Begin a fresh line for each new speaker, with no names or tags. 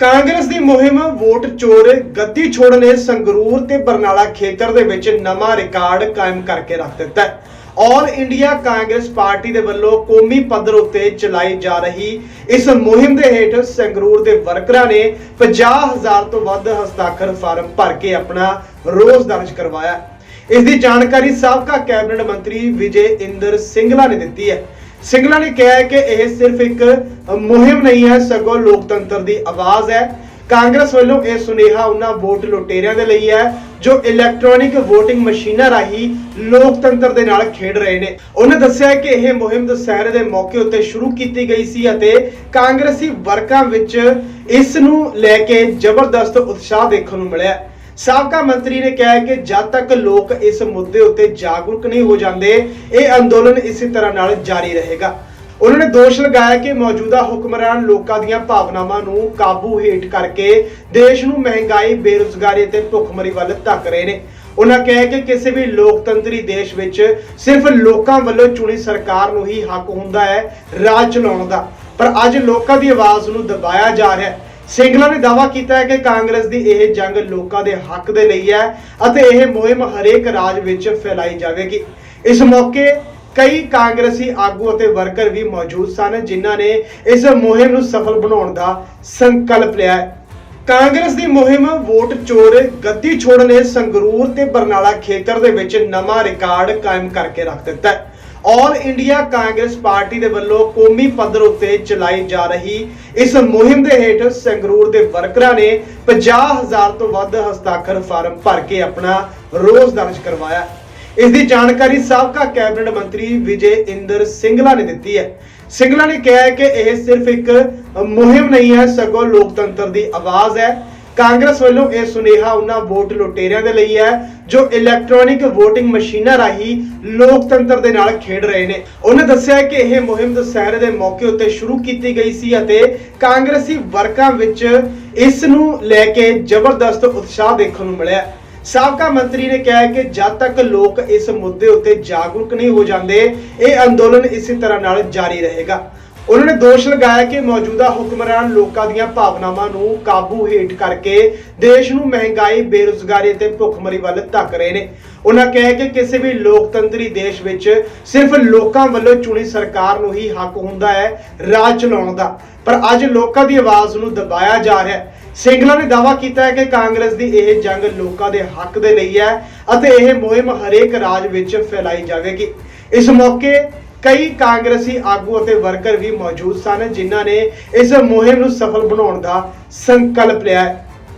ਕਾਂਗਰਸ ਦੀ ਮੁਹਿੰਮ ਵੋਟ ਚੋਰ ਗੱਦੀ ਛੋੜਨੇ ਸੰਗਰੂਰ ਤੇ ਬਰਨਾਲਾ ਖੇਤਰ ਦੇ ਵਿੱਚ ਨਵਾਂ ਰਿਕਾਰਡ ਕਾਇਮ ਕਰਕੇ ਰੱਖ ਦਿੱਤਾ ਹੈ। ਆਲ ਇੰਡੀਆ ਕਾਂਗਰਸ ਪਾਰਟੀ ਦੇ ਵੱਲੋਂ ਕੌਮੀ ਪੱਧਰ ਉੱਤੇ ਚਲਾਈ ਜਾ ਰਹੀ ਇਸ ਮੁਹਿੰਮ ਦੇ ਹੇਠ ਸੰਗਰੂਰ ਦੇ ਵਰਕਰਾਂ ਨੇ 50000 ਤੋਂ ਵੱਧ ਹਸਤਾਖਰ ਫਾਰਮ ਭਰ ਕੇ ਆਪਣਾ ਰੋਸ ਦਰਜ ਕਰਵਾਇਆ ਇਸ ਦੀ ਜਾਣਕਾਰੀ ਸਾਬਕਾ ਕੈਬਨਿਟ ਮੰਤਰੀ ਵਿਜੇ ਇੰਦਰ ਸਿੰਗਲਾ ਨੇ ਦਿੱਤੀ ਹੈ। ਸਿੰਗਲਾ ਨੇ ਕਿਹਾ ਹੈ ਕਿ ਇਹ ਸਿਰਫ ਇੱਕ ਮੁਹਿੰਮ ਨਹੀਂ ਹੈ, ਸਗੋਂ ਲੋਕਤੰਤਰ ਦੀ ਆਵਾਜ਼ ਹੈ। ਕਾਂਗਰਸ ਵੱਲੋਂ ਇਹ ਸੁਨੇਹਾ ਉਹਨਾਂ ਵੋਟ ਲੁਟੇਰਿਆਂ ਦੇ ਲਈ ਹੈ, ਜੋ ਇਲੈਕਟ੍ਰੋਨਿਕ VOTING ਮਸ਼ੀਨਾਂ ਰਾਹੀਂ ਲੋਕਤੰਤਰ ਦੇ ਨਾਲ ਖੇਡ ਰਹੇ ਨੇ। ਉਹਨੇ ਦੱਸਿਆ ਕਿ ਇਹ ਮੁਹਿੰਮ ਦੁਸਹਿਰੇ ਦੇ ਮੌਕੇ ਉੱਤੇ ਸ਼ੁਰੂ ਕੀਤੀ ਗਈ ਸੀ ਅਤੇ ਕਾਂਗਰਸੀ ਵਰਕਾਂ ਵਿੱਚ ਇਸ ਨੂੰ ਲੈ ਕੇ ਜ਼ਬਰਦਸਤ ਉਤਸ਼ਾਹ ਦੇਖਣ ਨੂੰ ਮਿਲਿਆ ਸਾਬਕਾ ਮੰਤਰੀ ਨੇ ਕਿਹਾ ਕਿ ਜਦ ਤੱਕ ਲੋਕ ਇਸ ਮੁੱਦੇ ਉੱਤੇ ਜਾਗਰੂਕ ਨਹੀਂ ਹੋ ਜਾਂਦੇ, ਇਹ ਅੰਦੋਲਨ ਇਸੇ ਤਰ੍ਹਾਂ ਨਾਲ ਜਾਰੀ ਰਹੇਗਾ। ਉਹਨਾਂ ਨੇ ਦੋਸ਼ ਲਗਾਇਆ ਕਿ ਮੌਜੂਦਾ ਹੁਕਮਰਾਨ ਲੋਕਾਂ ਦੀਆਂ ਭਾਵਨਾਵਾਂ ਨੂੰ ਕਾਬੂ ਹੇਠ ਕਰਕੇ ਦੇਸ਼ ਨੂੰ ਮਹਿੰਗਾਈ, ਬੇਰੁਜ਼ਗਾਰੀ ਅਤੇ ਭੁੱਖਮਰੀ ਵੱਲ ਧੱਕ ਰਹੇ ਨੇ। ਉਹਨਾਂ ਕਿਹਾ ਕਿ ਕਿਸੇ ਵੀ ਲੋਕਤੰਤਰੀ ਦੇਸ਼ ਵਿੱਚ ਸਿਰਫ ਲੋਕਾਂ ਵੱਲੋਂ ਚੁਣੀ ਸਰਕਾਰ ਨੂੰ ਹੀ ਹੱਕ ਹੁੰਦਾ ਹੈ, ਰਾਜ ਚਲਾਉਣ ਦਾ। ਪਰ ਅੱਜ ਲੋਕਾਂ ਦੀ ਆਵਾਜ਼ ਨੂੰ ਦਬਾਇਆ ਜਾ ਰਿਹਾ ਹੈ। ਸਿੰਗਲਾ ਨੇ ਦਾਅਵਾ ਕੀਤਾ ਹੈ ਕਿ ਕਾਂਗਰਸ ਦੀ ਇਹ ਜੰਗ ਲੋਕਾਂ ਦੇ ਹੱਕ ਦੇ ਲਈ ਹੈ ਅਤੇ ਇਹ ਮੁਹਿੰਮ ਹਰੇਕ ਰਾਜ ਵਿੱਚ ਫੈਲਾਈ ਜਾਵੇਗੀ। ਇਸ ਮੌਕੇ ਕਈ ਕਾਂਗਰਸੀ ਆਗੂ ਅਤੇ ਵਰਕਰ ਵੀ ਮੌਜੂਦ ਸਨ, ਜਿਨ੍ਹਾਂ ਨੇ ਇਸ ਮੁਹਿੰਮ ਨੂੰ ਸਫਲ ਬਣਾਉਣ ਦਾ ਸੰਕਲਪ ਲਿਆ ਹੈ। ਕਾਂਗਰਸ ਦੀ ਮੁਹਿੰਮ ਵੋਟ ਚੋਰ ਗੱਦੀ ਛੋੜ ਨੇ ਸੰਗਰੂਰ ਤੇ ਬਰਨਾਲਾ ਖੇਤਰ ਦੇ ਵਿੱਚ ਨਵਾਂ ਰਿਕਾਰਡ ਕਾਇਮ ਕਰਕੇ ਰੱਖ ਦਿੱਤਾ ਹੈ। ਆਲ ਇੰਡੀਆ ਕਾਂਗਰਸ ਪਾਰਟੀ ਦੇ ਵੱਲੋਂ ਕੌਮੀ ਪੱਧਰ ਉੱਤੇ ਚਲਾਈ ਜਾ ਰਹੀ ਇਸ ਮੁਹਿੰਮ ਦੇ ਹੇਠ ਸੰਗਰੂਰ ਦੇ ਵਰਕਰਾਂ ਨੇ 50000 ਤੋਂ ਵੱਧ ਹਸਤਾਖਰ ਫਾਰਮ ਭਰ ਕੇ ਆਪਣਾ ਰੋਸ ਦਰਜ ਕਰਵਾਇਆ। ਇਸ ਦੀ ਜਾਣਕਾਰੀ ਸਾਬਕਾ ਕੈਬਨਿਟ ਮੰਤਰੀ ਵਿਜੇ ਇੰਦਰ ਸਿੰਗਲਾ ਨੇ ਦਿੱਤੀ ਹੈ। ਸਿੰਗਲਾ ਨੇ ਕਿਹਾ ਹੈ ਕਿ ਇਹ ਸਿਰਫ ਇੱਕ ਮੁਹਿੰਮ ਨਹੀਂ ਹੈ, ਸਗੋਂ ਲੋਕਤੰਤਰ ਦੀ ਆਵਾਜ਼ ਹੈ। ਕਾਂਗਰਸ ਵੱਲੋਂ ਇਹ ਸੁਨੇਹਾ ਉਹਨਾਂ ਵੋਟ ਲੁਟੇਰਿਆਂ ਦੇ ਲਈ ਹੈ, ਜੋ ਇਲੈਕਟ੍ਰੋਨਿਕ VOTING ਮਸ਼ੀਨਾਂ ਰਾਹੀਂ ਲੋਕਤੰਤਰ ਦੇ ਨਾਲ ਖੇਡ ਰਹੇ ਨੇ। ਉਹਨੇ ਦੱਸਿਆ ਕਿ ਇਹ ਮੁਹਿੰਮ ਦੁਸਹਿਰੇ ਦੇ ਮੌਕੇ ਉੱਤੇ ਸ਼ੁਰੂ ਕੀਤੀ ਗਈ ਸੀ ਅਤੇ ਕਾਂਗਰਸੀ ਵਰਕਰਾਂ ਵਿੱਚ ਇਸ ਨੂੰ ਲੈ ਕੇ ਜ਼ਬਰਦਸਤ ਉਤਸ਼ਾਹ ਦੇਖਣ ਨੂੰ ਮਿਲਿਆ। ਸਾਬਕਾ ਮੰਤਰੀ ਨੇ ਕਿਹਾ ਕਿ ਜਦ ਤੱਕ ਲੋਕ ਇਸ ਮੁੱਦੇ ਉੱਤੇ ਜਾਗਰੂਕ ਨਹੀਂ ਹੋ ਜਾਂਦੇ, ਇਹ ਅੰਦੋਲਨ ਇਸੇ ਤਰ੍ਹਾਂ ਨਾਲ ਜਾਰੀ ਰਹੇਗਾ। ਉਹਨਾਂ ਨੇ ਦੋਸ਼ ਲਗਾਇਆ ਕਿ ਮੌਜੂਦਾ ਹੁਕਮਰਾਨ ਲੋਕਾਂ ਦੀਆਂ ਭਾਵਨਾਵਾਂ ਨੂੰ ਕਾਬੂ ਹੇਠ ਕਰਕੇ ਦੇਸ਼ ਨੂੰ ਮਹਿੰਗਾਈ, ਬੇਰੁਜ਼ਗਾਰੀ ਅਤੇ ਭੁੱਖਮਰੀ ਵੱਲ ਧੱਕ ਰਹੇ ਨੇ। ਉਹਨਾਂ ਕਿਹਾ ਕਿ ਕਿਸੇ ਵੀ ਲੋਕਤੰਤਰੀ ਦੇਸ਼ ਵਿੱਚ ਸਿਰਫ ਲੋਕਾਂ ਵੱਲੋਂ ਚੁਣੀ ਸਰਕਾਰ ਨੂੰ ਹੀ ਹੱਕ ਹੁੰਦਾ ਹੈ, ਰਾਜ ਚਲਾਉਣ ਦਾ। ਪਰ ਅੱਜ ਲੋਕਾਂ ਦੀ ਆਵਾਜ਼ ਨੂੰ ਦਬਾਇਆ ਜਾ ਰਿਹਾ ਹੈ। ਸਿੰਗਲਾ ਨੇ ਦਾਅਵਾ ਕੀਤਾ ਹੈ ਕਿ ਕਾਂਗਰਸ ਦੀ ਇਹ ਜੰਗ ਲੋਕਾਂ ਦੇ ਹੱਕ ਦੇ ਲਈ ਹੈ ਅਤੇ ਇਹ ਮੁਹਿੰਮ ਹਰੇਕ ਰਾਜ ਵਿੱਚ ਫੈਲਾਈ ਜਾਵੇਗੀ। ਇਸ ਮੌਕੇ ਕਈ ਕਾਂਗਰਸੀ ਆਗੂ ਅਤੇ ਵਰਕਰ ਵੀ ਮੌਜੂਦ ਸਨ, ਜਿਨ੍ਹਾਂ ਨੇ ਇਸ ਮੁਹਿੰਮ ਨੂੰ ਸਫਲ ਬਣਾਉਣ ਦਾ ਸੰਕਲਪ ਲਿਆ